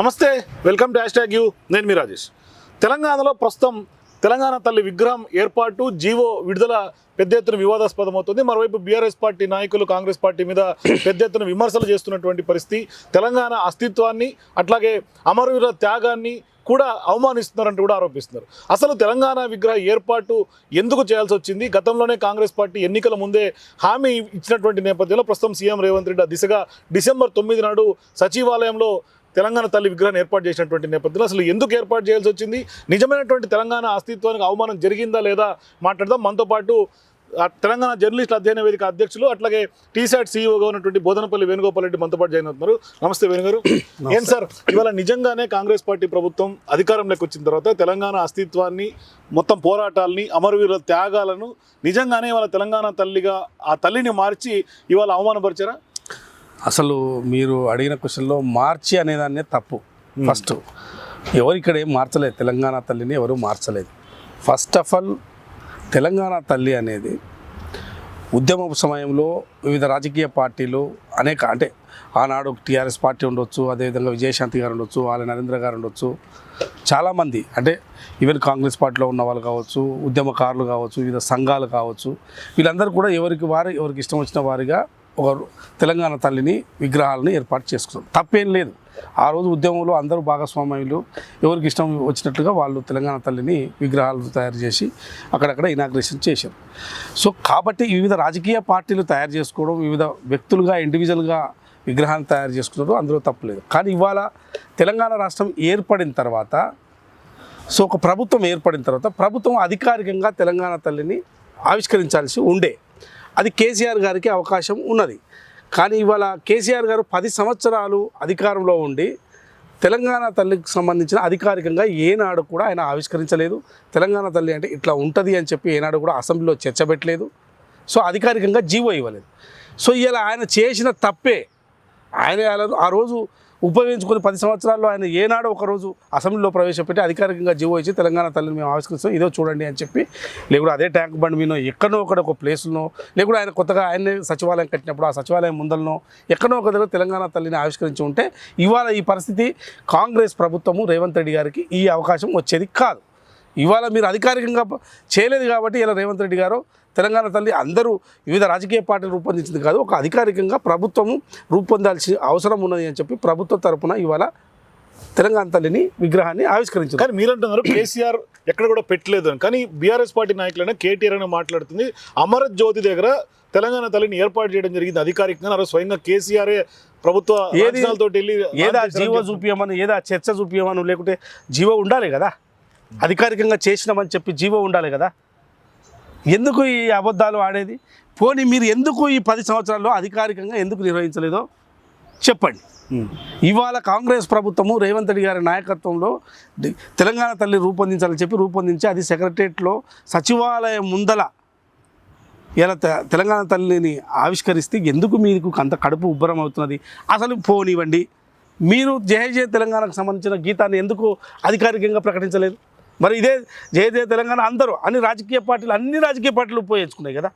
నమస్తే welcome to hashtag U. నేను మీ రాజేష్. తెలంగాణలో ప్రస్తుతం తెలంగాణ తల్లి విగ్రహం ఏర్పాటు జీవో విడుదల పెద్ద ఎత్తున వివాదాస్పదం అవుతుంది మరోవైపు బీఆర్ఎస్ పార్టీ నాయకులు కాంగ్రెస్ పార్టీ మీద పెద్ద ఎత్తున విమర్శలు చేస్తున్నటువంటి పరిస్థితి. తెలంగాణ అస్తిత్వాన్ని అట్లాగే అమరవీరుల త్యాగాన్ని కూడా అవమానిస్తున్నారంటూ కూడా ఆరోపిస్తున్నారు. అసలు తెలంగాణ విగ్రహ ఏర్పాటు ఎందుకు చేయాల్సి వచ్చింది? గతంలోనే కాంగ్రెస్ పార్టీ ఎన్నికల ముందే హామీ ఇచ్చినటువంటి నేపథ్యంలో ప్రస్తుతం సీఎం రేవంత్ రెడ్డి దిశగా డిసెంబర్ తొమ్మిది నాడు సచివాలయంలో తెలంగాణ తల్లి విగ్రహాన్ని ఏర్పాటు చేసినటువంటి నేపథ్యంలో అసలు ఎందుకు ఏర్పాటు చేయాల్సి వచ్చింది? నిజమైనటువంటి తెలంగాణ అస్తిత్వానికి అవమానం జరిగిందా లేదా మాట్లాడదాం. మనతో పాటు తెలంగాణ జర్నలిస్టుల అధ్యయన వేదిక అధ్యక్షులు అట్లాగే టీశాట్ సీఈఓగా ఉన్నటువంటి బోధనపల్లి వేణుగోపాల్ రెడ్డి మనతో పాటు జాయిన్ అవుతున్నారు. నమస్తే వేణుగారు. ఏం సార్ ఇవాళ నిజంగానే కాంగ్రెస్ పార్టీ ప్రభుత్వం అధికారంలోకి వచ్చిన తర్వాత తెలంగాణ అస్తిత్వాన్ని మొత్తం పోరాటాలని అమరవీరుల త్యాగాలను నిజంగానే ఇవాళ తెలంగాణ తల్లిగా ఆ తల్లిని మార్చి ఇవాళ అవమానపరిచారా? అసలు మీరు అడిగిన క్వశ్చన్లో మార్చి అనేదాన్నే తప్పు. ఫస్ట్ ఎవరు ఇక్కడ ఏం మార్చలేదు. తెలంగాణ తల్లిని ఎవరు మార్చలేదు. ఫస్ట్ ఆఫ్ ఆల్ తెలంగాణ తల్లి అనేది ఉద్యమ సమయంలో వివిధ రాజకీయ పార్టీలు అనేక అంటే ఆనాడు టీఆర్ఎస్ పార్టీ ఉండొచ్చు అదేవిధంగా విజయశాంతి గారు ఉండొచ్చు వాళ్ళ నరేంద్ర గారు ఉండొచ్చు. చాలామంది అంటే ఈవెన్ కాంగ్రెస్ పార్టీలో ఉన్న వాళ్ళు కావచ్చు ఉద్యమకారులు కావచ్చు వివిధ సంఘాలు కావచ్చు వీళ్ళందరూ కూడా ఎవరికి వారు ఎవరికి ఇష్టం వచ్చిన వారిగా ఒక తెలంగాణ తల్లిని విగ్రహాలను ఏర్పాటు చేసుకున్నారు తప్పేం లేదు. ఆ రోజు ఉద్యమంలో అందరూ భాగస్వామ్యులు ఎవరికి ఇష్టం వచ్చినట్లుగా వాళ్ళు తెలంగాణ తల్లిని విగ్రహాలు తయారు చేసి అక్కడక్కడ ఇనాగ్రేషన్ చేశారు. సో కాబట్టి వివిధ రాజకీయ పార్టీలు తయారు చేసుకోవడం వివిధ వ్యక్తులుగా ఇండివిజువల్గా విగ్రహాన్ని తయారు చేసుకున్నారు అందులో తప్పులేదు కానీ ఇవాళ తెలంగాణ రాష్ట్రం ఏర్పడిన తర్వాత సో ఒక ప్రభుత్వం ఏర్పడిన తర్వాత ప్రభుత్వం అధికారికంగా తెలంగాణ తల్లిని ఆవిష్కరించాల్సి ఉండే అది కేసీఆర్ గారికి అవకాశం ఉన్నది. కానీ ఇవాళ కేసీఆర్ గారు పది సంవత్సరాలు అధికారంలో ఉండి తెలంగాణ తల్లికి సంబంధించిన అధికారికంగా ఏనాడు కూడా ఆయన ఆవిష్కరించలేదు. తెలంగాణ తల్లి అంటే ఇట్లా ఉంటుంది అని చెప్పి ఏనాడు కూడా అసెంబ్లీలో చర్చ పెట్టలేదు. సో అధికారికంగా జీవో ఇవ్వలేదు. సో ఇలా ఆయన చేసిన తప్పే. ఆయన ఆ రోజు ఉపయోగించుకొని పది సంవత్సరాల్లో ఆయన ఏనాడో ఒకరోజు అసెంబ్లీలో ప్రవేశపెట్టి అధికారికంగా జీవో ఇచ్చి తెలంగాణ తల్లిని మేము ఆవిష్కరిస్తాం ఇదో చూడండి అని చెప్పి లేకుండా అదే ట్యాంక్ బండ్ మీనో ఎక్కడో ఒకడ ఒక ప్లేస్లో లేకుండా ఆయన కొత్తగా ఆయనే సచివాలయం కట్టినప్పుడు ఆ సచివాలయం ముందరనో ఎక్కడో ఒక దగ్గర తెలంగాణ తల్లిని ఆవిష్కరించి ఉంటే ఇవాళ ఈ పరిస్థితి కాంగ్రెస్ ప్రభుత్వము రేవంత్ రెడ్డి గారికి ఈ అవకాశం వచ్చేది కాదు. ఇవాళ మీరు అధికారికంగా చేయలేదు కాబట్టి ఇలా రేవంత్ రెడ్డి గారు తెలంగాణ తల్లి అందరూ వివిధ రాజకీయ పార్టీలు రూపొందించింది కాదు ఒక అధికారికంగా ప్రభుత్వము రూపొందాల్సిన అవసరం ఉన్నది అని చెప్పి ప్రభుత్వం తరపున ఇవాళ తెలంగాణ తల్లిని విగ్రహాన్ని ఆవిష్కరించారు కానీ మీరంటున్నారు కేసీఆర్ ఎక్కడ కూడా పెట్టలేదు అని. కానీ బీఆర్ఎస్ పార్టీ నాయకులైనా కేటీఆర్ అని మాట్లాడుతుంది. అమరత్ జ్యోతి దగ్గర తెలంగాణ తల్లిని ఏర్పాటు చేయడం జరిగింది అధికారికంగా. స్వయంగా కేసీఆర్ ప్రభుత్వ ఏది- ఏదా జీవో చూపించమని ఏదా చర్చ చూపించమని లేకుంటే జీవో ఉండాలి కదా? అధికారికంగా చేసినామని చెప్పి జీవో ఉండాలి కదా. ఎందుకు ఈ అబద్ధాలు ఆడేది? పోనీ మీరు ఎందుకు ఈ పది సంవత్సరాల్లో అధికారికంగా ఎందుకు నిర్వహించలేదో చెప్పండి. ఇవాళ కాంగ్రెస్ ప్రభుత్వము రేవంత్ రెడ్డి గారి నాయకత్వంలో తెలంగాణ తల్లి రూపొందించాలని చెప్పి రూపొందించి అది సెక్రటరియట్లో సచివాలయం ముందల ఇలా తెలంగాణ తల్లిని ఆవిష్కరిస్తే ఎందుకు మీకు అంత కడుపు ఉబ్బరం అవుతున్నది? అసలు పోనివ్వండి. మీరు జయ జయ తెలంగాణకు సంబంధించిన గీతాన్ని ఎందుకు అధికారికంగా ప్రకటించలేదు? మరి ఇదే జయ జయ తెలంగాణ అందరూ అన్ని రాజకీయ పార్టీలు అన్ని రాజకీయ పార్టీలు ఉపయోగించుకున్నాయి కదా.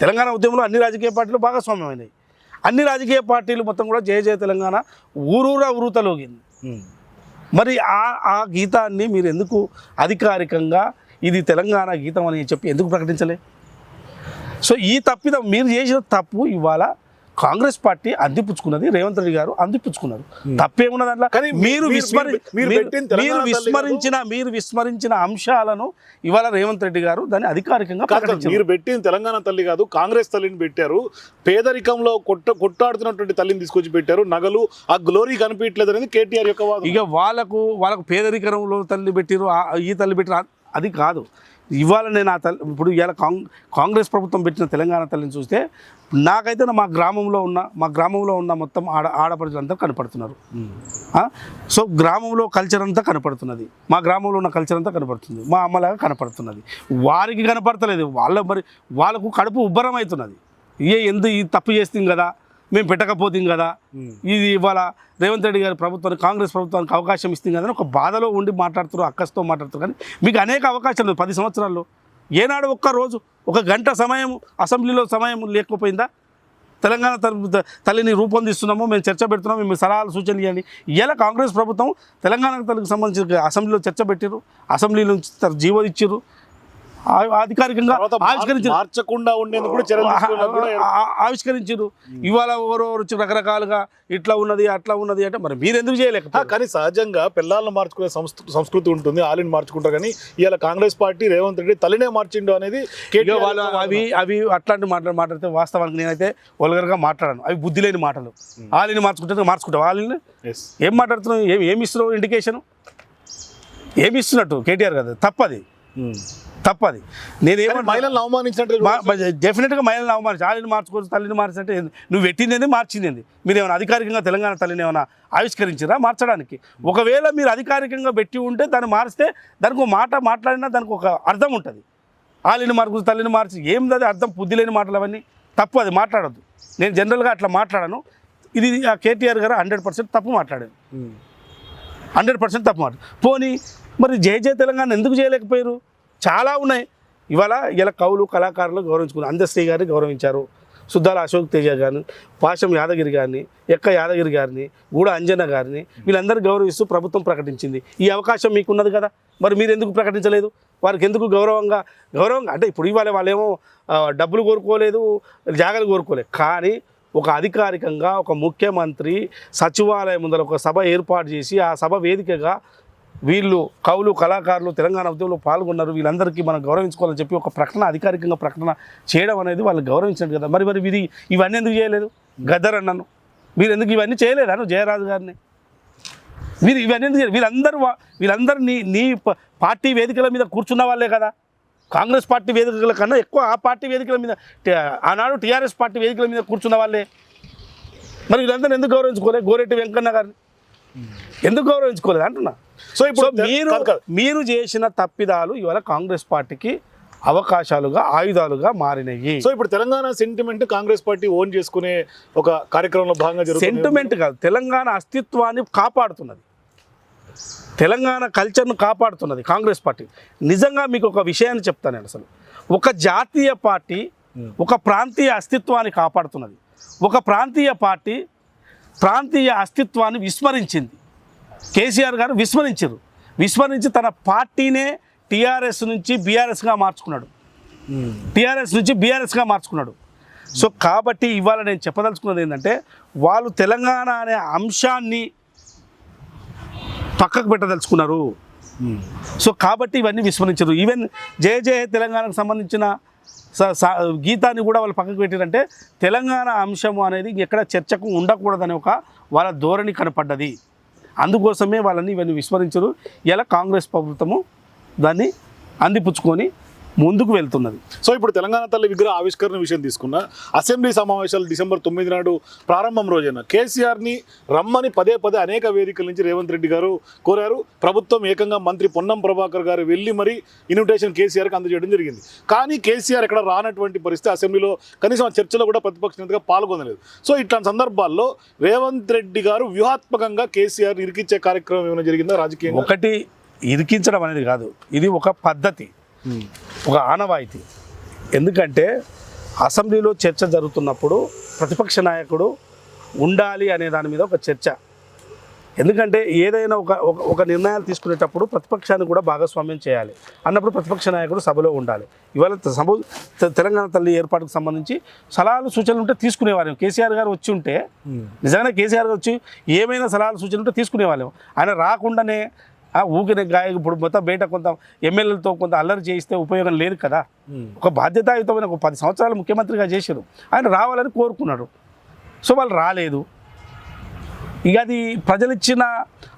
తెలంగాణ ఉద్యమంలో అన్ని రాజకీయ పార్టీలు భాగస్వామ్యమైనవి. అన్ని రాజకీయ పార్టీలు మొత్తం కూడా జయ జయ తెలంగాణ ఊరూరా ఉరుతలోగింది మరి ఆ ఆ గీతాన్ని మీరు ఎందుకు అధికారికంగా ఇది తెలంగాణ గీతం అని చెప్పి ఎందుకు ప్రకటించలే? సో ఈ తప్పిదం మీరు చేసిన తప్పు ఇవాళ కాంగ్రెస్ పార్టీ అందిపుచ్చుకున్నది రేవంత్ రెడ్డి గారు అందిపుచ్చుకున్నారు. తప్పేమున్నది దాంట్లో? కానీ మీ- మీరు మీరు- పెట్టిన విస్మరించిన మీరు విస్మరించిన అంశాలను ఇవాళ రేవంత్ రెడ్డి గారు దాన్ని అధికారికంగా మీరు పెట్టిన తెలంగాణ తల్లి కాదు కాంగ్రెస్ తల్లిని పెట్టారు. పేదరికంలో కొట్ట కొట్టాడుతున్నటువంటి తల్లిని తీసుకొచ్చి పెట్టారు. నగలు ఆ గ్లోరీ కనిపించలేదు అనేది కేటీఆర్ యొక్క ఇక వాళ్ళకు వాళ్ళకు పేదరికరంలో తల్లి పెట్టిరు ఈ తల్లి పెట్టిరు ఆ- అది కాదు. ఇవాళ నేను ఆ తల్లి ఇప్పుడు ఇవాళ కాంగ్ కాంగ్రెస్ ప్రభుత్వం పెట్టిన తెలంగాణ తల్లిని చూస్తే నాకైతే నా- మా గ్రామంలో ఉన్న మా గ్రామంలో ఉన్న మొత్తం ఆడ ఆడపడుచులంతా కనపడుతున్నారు. సో గ్రామంలో కల్చర్ అంతా కనపడుతున్నది. మా గ్రామంలో ఉన్న కల్చర్ అంతా కనపడుతుంది. మా అమ్మలాగా కనపడుతున్నది. వారికి కనపడతలేదు. వాళ్ళ మరి వాళ్ళకు కడుపు ఉబ్బరం అవుతున్నది. ఏ ఎందు ఈ తప్పు చేస్తుంది కదా? మేము పెట్టకపోతుంది కదా. ఇది ఇవాళ రేవంత్ రెడ్డి గారి ప్రభుత్వానికి కాంగ్రెస్ ప్రభుత్వానికి అవకాశం ఇస్తుంది కదా అని ఒక బాధలో ఉండి మాట్లాడుతారు అక్కస్తో మాట్లాడుతారు కానీ మీకు అనేక అవకాశాలు పది సంవత్సరాల్లో. ఏనాడు ఒక్క రోజు ఒక గంట సమయం అసెంబ్లీలో సమయం లేకపోయిందా? తెలంగాణ తల్లి- తల్లిని రూపొందిస్తున్నాము మేము చర్చ పెడుతున్నాము మేము సలహాలు సూచనలు ఇవ్వండి. ఇలా కాంగ్రెస్ ప్రభుత్వం తెలంగాణ తల్లికి సంబంధించి అసెంబ్లీలో చర్చ పెట్టారు అసెంబ్లీ నుంచి జీవో ఇచ్చారు అధికారికంగా మార్చకుండా ఉండేందుకు కూడా ఆవిష్కరించారు. ఇవాళ ఎవరెవరు రకరకాలుగా ఇట్లా ఉన్నది అట్లా ఉన్నది అంటే మరి మీరు ఎందుకు ఆ, చేయలేకపోయారు కానీ సహజంగా పిల్లలను మార్చుకునే సంస్కృ- సంస్కృతి ఉంటుంది ఆలిని మార్చుకుంటారు. కానీ ఇవాళ కాంగ్రెస్ పార్టీ రేవంత్ రెడ్డి తల్లినే మార్చిండు అనేది వాళ్ళు అవి అవి అట్లాంటి మాటలు మాట్లాడితే వాస్తవానికి నేనైతే వల్గర్గా మాట్లాడాను. అవి బుద్ధి లేని మాటలు. వాళ్ళని మార్చుకుంటే మార్చుకుంటావు వాళ్ళని. ఏం మాట్లాడుతున్నావు? ఏం ఏమి ఇస్తున్నావు? ఇండికేషన్ ఏమి ఇస్తున్నట్టు? కేటీఆర్ కదా తప్పది. తప్పది. నేనేమన్నా మహిళలను అవమానించినట్టు డెఫినెట్గా మహిళలు అవమానించి. వాళ్ళని మార్చుకోవచ్చు తల్లిని మార్చంటే నువ్వు పెట్టింది మార్చింది మీరు ఏమైనా అధికారికంగా తెలంగాణ తల్లిని ఏమైనా ఆవిష్కరించారా మార్చడానికి? ఒకవేళ మీరు అధికారికంగా పెట్టి ఉంటే దాన్ని మారిస్తే దానికి ఒక మాట మాట్లాడినా దానికి ఒక అర్థం ఉంటుంది. వాళ్ళని మార్చు తల్లిని మార్చి ఏం అది? అర్థం బుద్ధి లేని మాటలు అవన్నీ. తప్పు అది మాట్లాడద్దు. నేను జనరల్గా అట్లా మాట్లాడను. ఇది ఆ కేటీఆర్ గారు హండ్రెడ్ పర్సెంట్ తప్పు మాట్లాడాను. హండ్రెడ్ పర్సెంట్ తప్పు మాట పోనీ మరి జయ జయ తెలంగాణ ఎందుకు చేయలేకపోయారు? చాలా ఉన్నాయి. ఇవాళ ఇలా కవులు కళాకారులు గౌరవించుకున్నారు. అందశ్రీ గారిని గౌరవించారు. సుద్దాల అశోక్ తేజ గారిని పాశం యాదగిరి గారిని ఎక్క యాదగిరి గారిని గూడ అంజన గారిని వీళ్ళందరూ గౌరవిస్తూ ప్రభుత్వం ప్రకటించింది. ఈ అవకాశం మీకున్నది కదా? మరి మీరు ఎందుకు ప్రకటించలేదు? వారికి ఎందుకు గౌరవంగా గౌరవంగా? అంటే ఇప్పుడు ఇవాళ వాళ్ళేమో డబ్బులు కోరుకోలేదు జాగ్రత్త కోరుకోలేదు. కానీ ఒక అధికారికంగా ఒక ముఖ్యమంత్రి సచివాలయం ముందర ఒక సభ ఏర్పాటు చేసి ఆ సభ వేదికగా వీళ్ళు కవులు కళాకారులు తెలంగాణ ఉద్యమంలో పాల్గొన్నారు. వీళ్ళందరికీ మనం గౌరవించుకోవాలని చెప్పి ఒక ప్రకటన అధికారికంగా ప్రకటన చేయడం అనేది వాళ్ళు గౌరవించండి కదా. మరి మరి ఇది ఇవన్నీ ఎందుకు చేయలేదు? గద్దర్ అన్నాను. మీరు ఎందుకు ఇవన్నీ చేయలేదా? నువ్వు జయరాజు గారిని. మీరు ఇవన్నీ ఎందుకు వీళ్ళందరూ వీళ్ళందరూ నీ నీ పార్టీ వేదికల మీద కూర్చున్న వాళ్ళే కదా. కాంగ్రెస్ పార్టీ వేదికల కన్నా ఎక్కువ ఆ పార్టీ వేదికల మీద ఆనాడు టీఆర్ఎస్ పార్టీ వేదికల మీద కూర్చున్న వాళ్ళే. మరి వీళ్ళందరూ ఎందుకు గౌరవించుకోలేదు గోరెట్టి వెంకన్న గారిని. ఎందుకు గౌరవించుకోలేదు? అంటున్నా. సో ఇప్పుడు మీరు. మీరు చేసిన తప్పిదాలు ఇవాళ కాంగ్రెస్ పార్టీకి అవకాశాలుగా ఆయుధాలుగా మారినాయి సో ఇప్పుడు Telangana sentiment Congress party own చేసుకునే ఒక కార్యక్రమంలో భాగంగా సెంటిమెంట్ కాదు తెలంగాణ అస్తిత్వాన్ని కాపాడుతున్నది. తెలంగాణ కల్చర్ను కాపాడుతున్నది కాంగ్రెస్ పార్టీ. నిజంగా మీకు ఒక విషయాన్ని చెప్తాను నేను అసలు. ఒక జాతీయ పార్టీ ఒక ప్రాంతీయ అస్తిత్వాన్ని కాపాడుతున్నది. ఒక ప్రాంతీయ పార్టీ ప్రాంతీయ అస్తిత్వాన్ని విస్మరించింది. కేసీఆర్ గారు విస్మరించారు. విస్మరించి తన పార్టీనే టీఆర్ఎస్ నుంచి బీఆర్ఎస్గా మార్చుకున్నాడు. టీఆర్ఎస్ నుంచి బీఆర్ఎస్గా మార్చుకున్నాడు. సో కాబట్టి ఇవాళ నేను చెప్పదలుచుకున్నది ఏంటంటే వాళ్ళు తెలంగాణ అనే అంశాన్ని పక్కకు పెట్టదలుచుకున్నారు. సో కాబట్టి ఇవన్నీ విస్మరించారు. ఈవెన్ జయ జయ తెలంగాణకు సంబంధించిన స- గీతాన్ని కూడా వాళ్ళు పక్కకు పెట్టారంటే తెలంగాణ అంశము అనేది ఎక్కడ చర్చకు ఉండకూడదనే ఒక వాళ్ళ ధోరణి కనపడ్డది. అందుకోసమే వాళ్ళని ఇవన్నీ విస్మరించరు. ఇలా కాంగ్రెస్ ప్రభుత్వము దాన్ని అందిపుచ్చుకొని ముందుకు వెళ్తున్నది. సో ఇప్పుడు తెలంగాణ తల్లి విగ్రహ ఆవిష్కరణ విషయం తీసుకున్న అసెంబ్లీ సమావేశాలు డిసెంబర్ తొమ్మిది నాడు ప్రారంభం రోజైన కేసీఆర్ని రమ్మని పదే పదే అనేక వేదికల నుంచి రేవంత్ రెడ్డి గారు కోరారు. ప్రభుత్వం ఏకంగా మంత్రి పొన్నం ప్రభాకర్ గారు వెళ్ళి మరి ఇన్విటేషన్ కేసీఆర్కి అందజేయడం జరిగింది. కానీ కేసీఆర్ ఇక్కడ రానటువంటి పరిస్థితి అసెంబ్లీలో కనీసం ఆ చర్చలో కూడా ప్రతిపక్ష నేతగా పాల్గొనలేదు. సో ఇట్లాంటి సందర్భాల్లో రేవంత్ రెడ్డి గారు వ్యూహాత్మకంగా కేసీఆర్ ఇరికిచ్చే కార్యక్రమం ఏమైనా జరిగిందా? రాజకీయంగా? ఒకటి ఇరికించడం అనేది కాదు. ఇది ఒక పద్ధతి. ఒక ఆనవాయితీ. ఎందుకంటే అసెంబ్లీలో చర్చ జరుగుతున్నప్పుడు ప్రతిపక్ష నాయకుడు ఉండాలి అనే దాని మీద ఒక చర్చ. ఎందుకంటే ఏదైనా ఒక ఒక- నిర్ణయాలు తీసుకునేటప్పుడు ప్రతిపక్షాన్ని కూడా భాగస్వామ్యం చేయాలి. అన్నప్పుడు ప్రతిపక్ష నాయకుడు సభలో ఉండాలి. ఇవాళ సభ తెలంగాణ తల్లి ఏర్పాటుకు సంబంధించి సలహాలు సూచనలు ఉంటే తీసుకునేవారు కేసీఆర్ గారు వచ్చి ఉంటే నిజంగానే కేసీఆర్ గారు వచ్చి ఏమైనా సలహాలు సూచనలు ఉంటే తీసుకునేవాళ్ళం. ఆయన రాకుండానే ఊకిన గాయ ఇప్పుడు మొత్తం బయట కొంత ఎమ్మెల్యేలతో కొంత అల్లరి చేయిస్తే ఉపయోగం లేదు కదా. ఒక బాధ్యతాయుతమైన ఒక పది సంవత్సరాలు ముఖ్యమంత్రిగా చేశారు. ఆయన రావాలని కోరుకున్నాడు. సో వాళ్ళు రాలేదు. ఇక అది ప్రజలిచ్చిన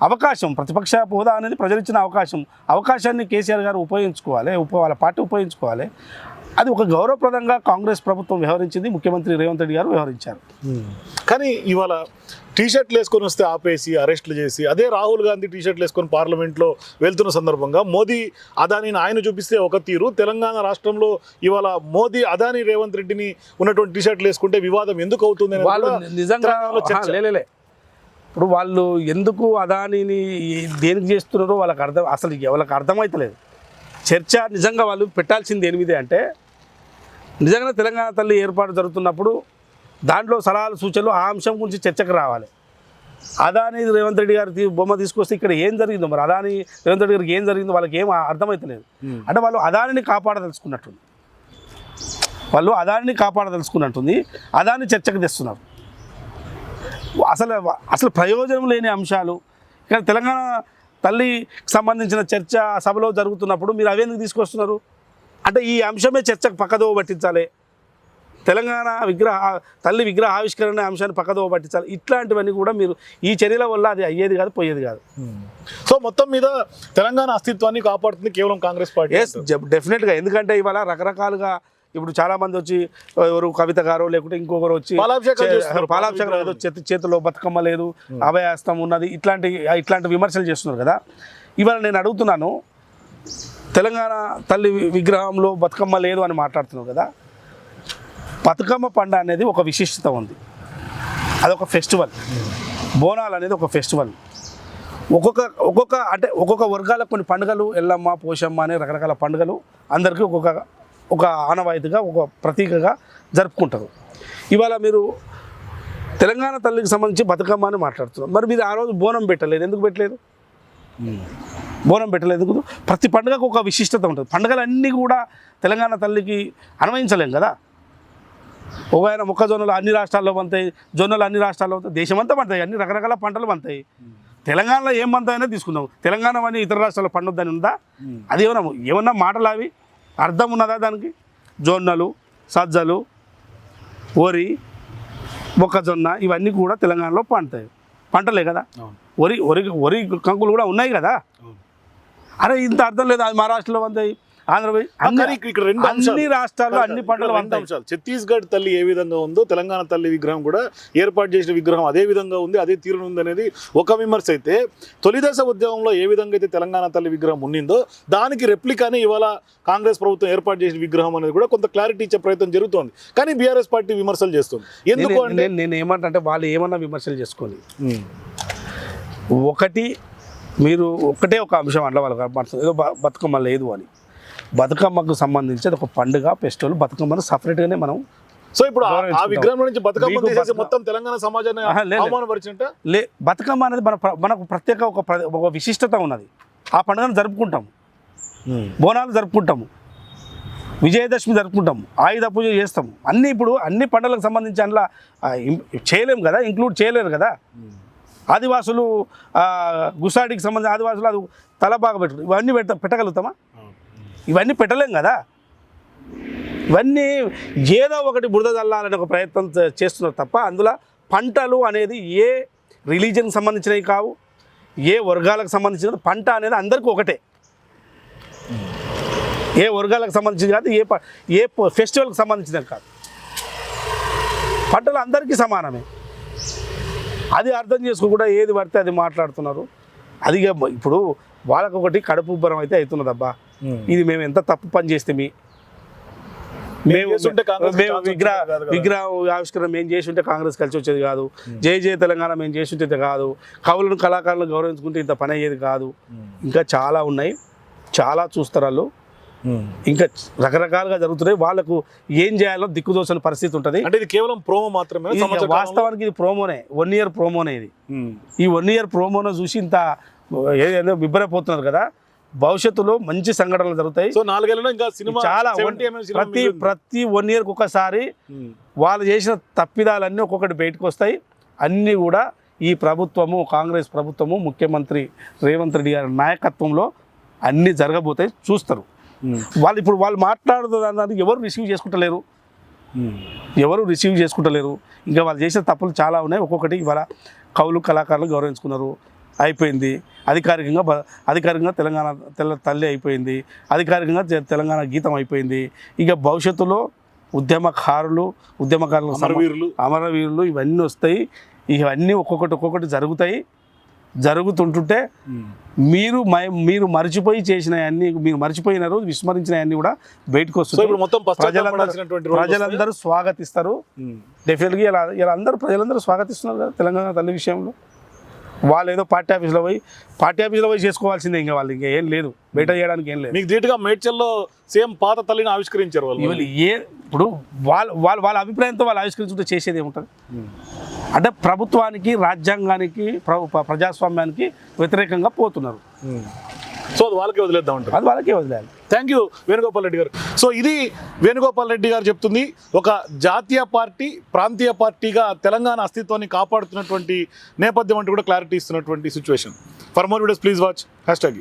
అవకాశం ప్రతిపక్ష హోదా అనేది ప్రజలిచ్చిన అవకాశం. అవకాశాన్ని కేసీఆర్ గారు ఉపయోగించుకోవాలి ఉప వాళ్ళ పార్టీ ఉపయోగించుకోవాలి. అది ఒక గౌరవప్రదంగా కాంగ్రెస్ ప్రభుత్వం వ్యవహరించింది. ముఖ్యమంత్రి రేవంత్ రెడ్డి గారు వ్యవహరించారు. కానీ ఇవాళ టీ షర్ట్లు వేసుకొని వస్తే ఆపేసి అరెస్టులు చేసి అదే రాహుల్ గాంధీ టీ షర్ట్లు వేసుకొని పార్లమెంట్లో వెళ్తున్న సందర్భంగా మోదీ అదానిని ఆయన చూపిస్తే ఒక తీరు. తెలంగాణ రాష్ట్రంలో ఇవాళ మోదీ అదాని రేవంత్ రెడ్డిని ఉన్నటువంటి టీ షర్ట్లు వేసుకుంటే వివాదం ఎందుకు అవుతుంది వాళ్ళు నిజంగా లేలేలే ఇప్పుడు వాళ్ళు ఎందుకు అదానిని దేనికి చేస్తున్నారో వాళ్ళకి అర్థం అసలు వాళ్ళకి అర్థమవుతలేదు చర్చ నిజంగా వాళ్ళు పెట్టాల్సింది ఎనిమిది అంటే నిజంగా తెలంగాణ తల్లి ఏర్పాటు జరుగుతున్నప్పుడు దాంట్లో సలహాలు సూచనలు ఆ అంశం గురించి చర్చకు రావాలి. అదాని రేవంత్ రెడ్డి గారి బొమ్మ తీసుకొస్తే ఇక్కడ ఏం జరిగిందో మరి? అదాని రేవంత్ రెడ్డి గారికి ఏం జరిగిందో వాళ్ళకి ఏం అర్థమవుతలేదు అంటే వాళ్ళు అదానిని కాపాడదలుచుకున్నట్టుంది. వాళ్ళు అదానిని కాపాడదలుచుకున్నట్టుంది. అదాని చర్చకు తెస్తున్నారు. అసలు అసలు ప్రయోజనం లేని అంశాలు. ఇక్కడ తెలంగాణ తల్లికి సంబంధించిన చర్చ సభలో జరుగుతున్నప్పుడు మీరు అవేందుకు తీసుకొస్తున్నారు? అంటే ఈ అంశమే చర్చకు పక్కదోవ పట్టించాలి. తెలంగాణ విగ్రహ తల్లి విగ్రహ ఆవిష్కరణ అంశాన్ని పక్కదోవ పట్టించాలి. ఇట్లాంటివన్నీ కూడా మీరు ఈ చర్యల వల్ల అది అయ్యేది కాదు పోయేది కాదు. సో మొత్తం మీద తెలంగాణ అస్తిత్వాన్ని కాపాడుతుంది కేవలం కాంగ్రెస్ పార్టీ ఎస్ డెఫినెట్గా ఎందుకంటే ఇవాళ రకరకాలుగా ఇప్పుడు చాలా మంది వచ్చి ఎవరు కవిత గారు లేకుంటే ఇంకొకరు వచ్చి పాలాభిషేకం ఏదో చేతి చేతిలో బతుకమ్మ లేదు అభయాస్తం ఉన్నది ఇట్లాంటి ఇట్లాంటి విమర్శలు చేస్తున్నారు కదా. ఇవాళ నేను అడుగుతున్నాను తెలంగాణ తల్లి విగ్రహంలో బతుకమ్మ లేదు అని మాట్లాడుతున్నావు కదా బతుకమ్మ పండ అనేది ఒక విశిష్టత ఉంది. అదొక ఫెస్టివల్. బోనాలు అనేది ఒక ఫెస్టివల్. ఒక్కొక్క ఒక్కొక్క అంటే ఒక్కొక్క వర్గాలకు కొన్ని పండుగలు ఎల్లమ్మ పోషమ్మ అనే రకరకాల పండుగలు అందరికీ ఒక్కొక్క ఒక ఆనవాయితీగా ఒక ప్రతీకగా జరుపుకుంటారు. ఇవాళ మీరు తెలంగాణ తల్లికి సంబంధించి బతుకమ్మ అని మాట్లాడుతున్నారు. మరి మీరు ఆ రోజు బోనం పెట్టలేదు. ఎందుకు పెట్టలేదు? బోనం పెట్టలేదు. ఎందుకు? ప్రతి పండుగకు ఒక విశిష్టత ఉంటుంది. పండుగలన్నీ కూడా తెలంగాణ తల్లికి అన్వయించలేం కదా? ఒక ఆయన మొక్కజొన్నలు అన్ని రాష్ట్రాల్లో పంతాయి జొన్నలు అన్ని రాష్ట్రాల్లో పంతాయి దేశమంతా పంతాయి అన్ని రకరకాల పంటలు పంతాయి. తెలంగాణలో ఏం పంతాయనే తీసుకున్నాం తెలంగాణ అని ఇతర రాష్ట్రాల్లో పండొద్దని ఉందా? అది ఏమన్నా ఏమన్నా మాటలు అవి అర్థం ఉన్నదా దానికి? జొన్నలు సజ్జలు వరి మొక్కజొన్న ఇవన్నీ కూడా తెలంగాణలో పండుతాయి పంటలే కదా? వరి వరి వరి కంకులు కూడా ఉన్నాయి కదా? అరే ఇంత అర్థం లేదు? అది మహారాష్ట్రలో పంతాయి. ఆంధ్రప్రదేశ్ రెండు. అన్ని రాష్ట్రాల్లో అన్ని పంటలు రెండు అంశాలు. ఛత్తీస్గఢ్ తల్లి ఏ విధంగా ఉందో తెలంగాణ తల్లి విగ్రహం కూడా ఏర్పాటు చేసిన విగ్రహం అదే విధంగా ఉంది అదే తీరును ఉంది అనేది ఒక విమర్శ అయితే తొలిదశ ఉద్యమంలో ఏ విధంగా అయితే తెలంగాణ తల్లి విగ్రహం ఉండిందో దానికి రెప్లికానే ఇవాళ కాంగ్రెస్ ప్రభుత్వం ఏర్పాటు చేసిన విగ్రహం అనేది కూడా కొంత క్లారిటీ ఇచ్చే ప్రయత్నం జరుగుతోంది. కానీ బీఆర్ఎస్ పార్టీ విమర్శలు చేస్తుంది. ఎందుకు అంటే నేను ఏమంటే వాళ్ళు ఏమన్నా విమర్శలు చేసుకోండి ఒకటి మీరు ఒకటే ఒక అంశం అట్లా వాళ్ళకి కనపడుతుంది ఏదో బతుకమ్మ లేదు అని. బతుకమ్మకు సంబంధించి అది ఒక పండుగ ఫెస్టివల్ బతుకమ్మను సపరేట్గానే మనం సో ఇప్పుడు ఆ-. విగ్రహం నుంచి బతుకమ్మ తీసేసి మొత్తం తెలంగాణ సమాజాన్ని లే బతుకమ్మ అనేది మన మనకు ప్రత్యేక ఒక ఒక విశిష్టత ఉన్నది. ఆ పండుగను జరుపుకుంటాము బోనాలు జరుపుకుంటాము. విజయదశమి జరుపుకుంటాము. ఆయుధ పూజ చేస్తాము. అన్నీ ఇప్పుడు అన్ని పండుగలకు సంబంధించి అందులో చేయలేము కదా ఇంక్లూడ్ చేయలేరు కదా. ఆదివాసులు గుసాడికి సంబంధించి ఆదివాసులు అది తల బాగా పెట్టు ఇవన్నీ పెట్ట పెట్టగలుగుతామా? ఇవన్నీ పెట్టలేం కదా? ఇవన్నీ ఏదో ఒకటి బురద చల్లాలనే ఒక ప్రయత్నం చేస్తున్నారు తప్ప అందులో పంటలు అనేది ఏ రిలీజన్కి సంబంధించినవి కావు ఏ వర్గాలకు సంబంధించిన పంట అనేది అందరికీ ఒకటే. ఏ వర్గాలకు సంబంధించింది కాదు ఏ ప- ఏ ఫెస్టివల్కి సంబంధించినది కాదు. పంటలు అందరికీ సమానమే. అది అర్థం చేసుకోకుండా ఏది పడితే అది మాట్లాడుతున్నారు. అది ఇప్పుడు వాళ్ళకొకటి కడుపు ఉబ్బరం అయితే అవుతున్నదబ్బా. ఇది మేము ఎంత తప్పు పని చేస్తే మేము మేము విగ్రహ. విగ్రహ ఆవిష్కరణ మేము చేసి ఉంటే కాంగ్రెస్ కలిసి వచ్చేది కాదు. జై జయ తెలంగాణ మేము చేసి ఉంటే కాదు. కవులను కళాకారులను గౌరవించుకుంటే ఇంత పని అయ్యేది కాదు. ఇంకా చాలా ఉన్నాయి. చాలా చూస్తారు వాళ్ళు. ఇంకా రకరకాలుగా జరుగుతున్నాయి. వాళ్ళకు ఏం చేయాలో దిక్కుదోచని పరిస్థితి ఉంటుంది. అంటే ఇది కేవలం ప్రోమో మాత్రమే వాస్తవానికి ఇది ప్రోమోనే. వన్ ఇయర్ ప్రోమోనే ఇది. ఈ వన్ ఇయర్ ప్రోమోను చూసి ఇంత ఏదో బిబ్బరైపోతున్నారు కదా. భవిష్యత్తులో మంచి సంఘటనలు జరుగుతాయి సో నాలుగేళ్ళలో ఇంకా సినిమా చాలా 70 సినిమా ప్రతి. ప్రతి వన్ ఇయర్కి ఒకసారి. వాళ్ళు చేసిన తప్పిదాలన్నీ ఒక్కొక్కటి బయటకు వస్తాయి అన్నీ కూడా ఈ ప్రభుత్వము కాంగ్రెస్ ప్రభుత్వము ముఖ్యమంత్రి రేవంత్ రెడ్డి గారి నాయకత్వంలో అన్నీ జరగబోతాయి చూస్తారు. వాళ్ళు ఇప్పుడు వాళ్ళు మాట్లాడుతున్నారు ఎవరు రిసీవ్ చేసుకుంటలేరు. ఎవరు రిసీవ్ చేసుకుంటలేరు ఇంకా వాళ్ళు చేసిన తప్పులు చాలా ఉన్నాయి ఒక్కొక్కటి ఇవాళ కవులు కళాకారులు గౌరవించుకున్నారు అయిపోయింది. అధికారికంగా అధికారికంగా తెలంగాణ తెల్ల తల్లి అయిపోయింది. అధికారికంగా తెలంగాణ గీతం అయిపోయింది. ఇక భవిష్యత్తులో ఉద్యమకారులు ఉద్యమకారులకు సంబ- అమరవీరులు. అమరవీరులు ఇవన్నీ వస్తాయి. ఇవన్నీ ఒక్కొక్కటి ఒక్కొక్కటి జరుగుతాయి. జరుగుతుంటుంటే మీరు మీరు మర్చిపోయి చేసిన అన్ని మీరు మర్చిపోయినారు విస్మరించిన అన్ని కూడా బయటకు ఇప్పుడు మొత్తం ప్రజలందరూ. ప్రజలందరూ స్వాగతిస్తారు. డెఫినెట్గా ఇలా ఇలా అందరూ ప్రజలందరూ స్వాగతిస్తున్నారు కదా తెలంగాణ తల్లి విషయంలో. వాళ్ళు ఏదో పార్టీ ఆఫీస్లో పోయి పార్టీ ఆఫీస్లో పోయి చేసుకోవాల్సిందే ఇంకా వాళ్ళు ఇంకా ఏం లేదు. బయట చేయడానికి ఏం లేదు. మీకు ధీటుగా మేడ్చల్లో సేమ్ పాత తల్లిని ఆవిష్కరించారు వాళ్ళు ఏ ఇప్పుడు వాళ్ళ వాళ్ళ వాళ్ళ అభిప్రాయంతో వాళ్ళు ఆవిష్కరించుకుంటే చేసేది ఏముంటుంది? అంటే ప్రభుత్వానికి రాజ్యాంగానికి ప్ర- ప్ర- ప్రజాస్వామ్యానికి వ్యతిరేకంగా పోతున్నారు. సో అది వాళ్ళకే వదిలేద్దాం అంటారు అది వాళ్ళకే వదిలేయాలి. థ్యాంక్ యూ వేణుగోపాల్ రెడ్డి గారు. సో ఇది వేణుగోపాల్ రెడ్డి గారు చెప్తుంది. ఒక జాతీయ పార్టీ ప్రాంతీయ పార్టీగా తెలంగాణ అస్తిత్వాన్ని కాపాడుతున్నటువంటి నేపథ్యం అంటూ కూడా క్లారిటీ ఇస్తున్నటువంటి situation for more videos please watch hashtag